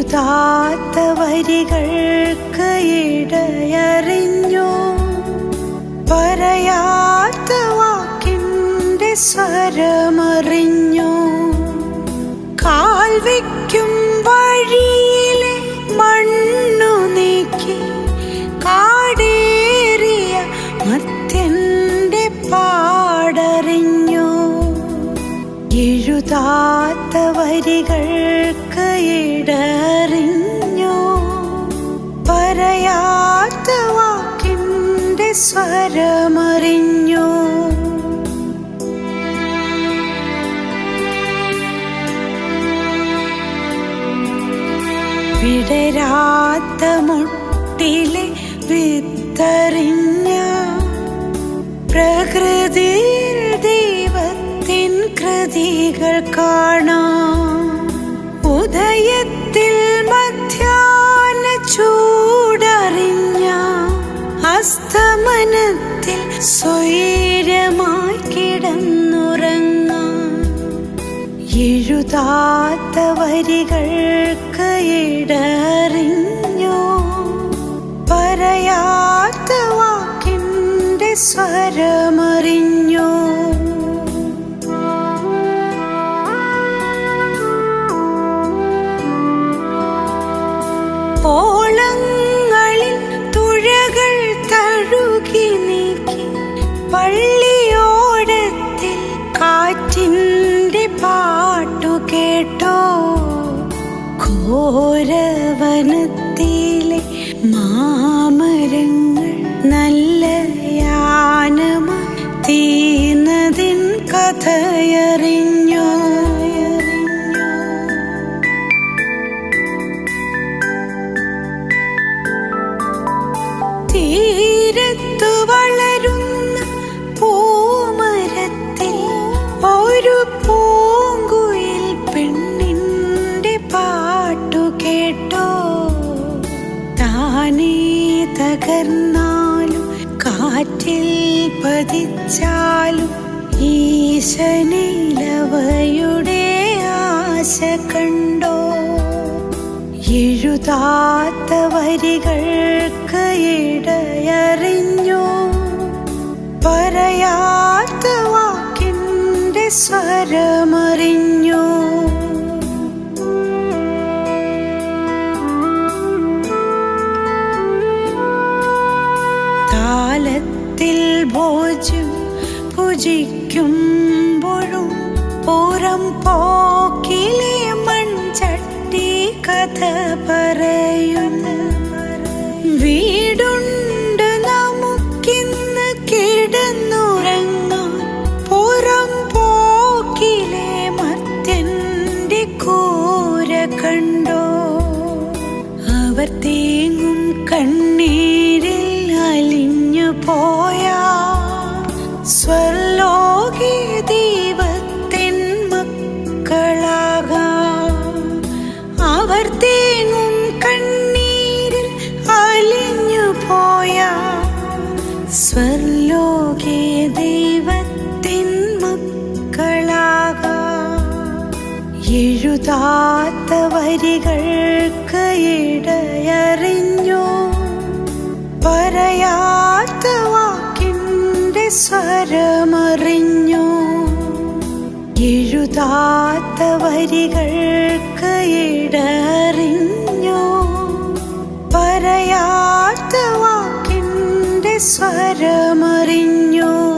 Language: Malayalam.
എഴുതാത്ത വരികൾക്ക് ഇടയറിഞ്ഞു. പറയാത്ത വാക്കിന്റെ സ്വരമറിഞ്ഞു. എഴുതാത്ത വരികൾക്ക് ഇടറിഞ്ഞോ. പറയാത്ത വാക്കിന്റെ സ്വരമറിഞ്ഞോ. വിടരാത്ത മുട്ടിലെ വിത്തറിഞ്ഞ പ്രകൃതിയിൽ കൃതികൾ കാണാം. ഉദയത്തിൽ മധ്യാന ചൂടറിഞ്ഞ അസ്തമനത്തിൽ സ്വൈരമായി കിടന്നുറങ്ങാം. എഴുതാത്ത വരികൾക്ക് ഇടറിഞ്ഞോ. പറയാത്ത ഘോരവനത്തിലെ മാമരങ്ങൾ നല്ല യാനമ തീർന്നതിൻ കഥയറിഞ്ഞോ. കാറ്റിൽ പതിച്ചാലും ഈശനിലവയുടെ ആശ കണ്ടോ? എഴുതാത്ത വരികൾക്ക് ഇടയറിഞ്ഞോ? പറയാത്ത വാക്കിന്റെ സ്വരമറിഞ്ഞു ഭോജ്യം ഭുജിക്കുമ്പോഴും പുറം പോക്കിലെ മൺചട്ടി കഥ പറയുന്നു. വീടുണ്ട് നമുക്കിന്ന് കിടന്നുറങ്ങാൻ പുറം പോക്കിലെ മത്യന്റെ കൂര കണ്ടോ? അവർ തേങ്ങും എഴുതാത്ത വരികൾക്ക് ഇടയറിഞ്ഞു. പറയാത്ത വാക്കിന്റെ സ്വരമറിഞ്ഞു. എഴുതാത്ത വരികൾക്ക് ഇടറിഞ്ഞു പറയാത്ത വാക്കിന്റെ സ്വരമറിഞ്ഞു.